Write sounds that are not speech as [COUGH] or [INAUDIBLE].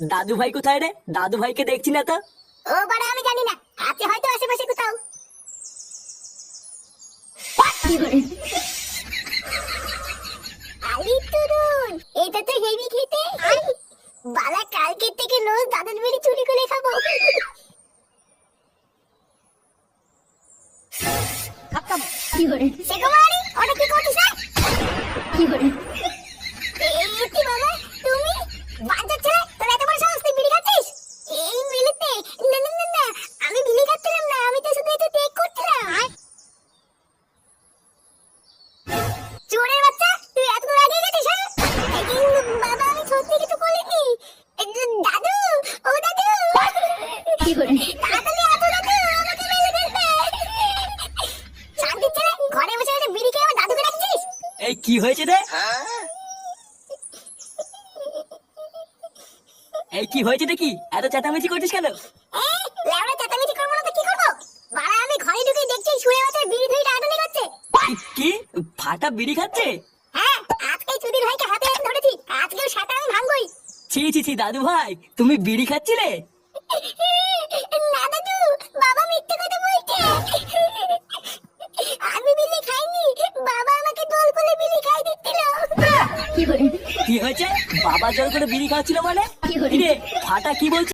দাদু ভাই কোথায় রে? দাদু ভাইকে দেখছি না তো। ও বাড়া আমি জানি না। আছে হয়তো আশেপাশে কোথাও। আলি তরুণ এটা তো হেভি খেতে। বালা কালকের থেকে রোজ দাদুর বিড়ি চুরি করে খাব। সেকুমারি ওটা কি করছিস রে? এই কি বাবা এই কি হয়েছে রে এই কি হয়েছে দেখি এত চেঁচামেচি করছিস কেন এ, লেওড়া করব না তো কি করব? বাড়া, আমি ঘরে ঢুকে দেখছি শুয়ে বাচ্চার বিড়ি করছে। কি- কি ফাটা বিড়ি খাচ্ছে হ্যাঁ, আজকেই চুদির ভাইকে হাতে হাতে ধরেছি। আজকেও সেটা আমি ভাঙবই। ছি ছি ছি দাদু ভাই তুমি বিড়ি খাচ্ছিলে [LAUGHS] কি হয়েছে? বাবা জল করে বিড়ি খাচ্ছিল রে ফাটা কি বলছে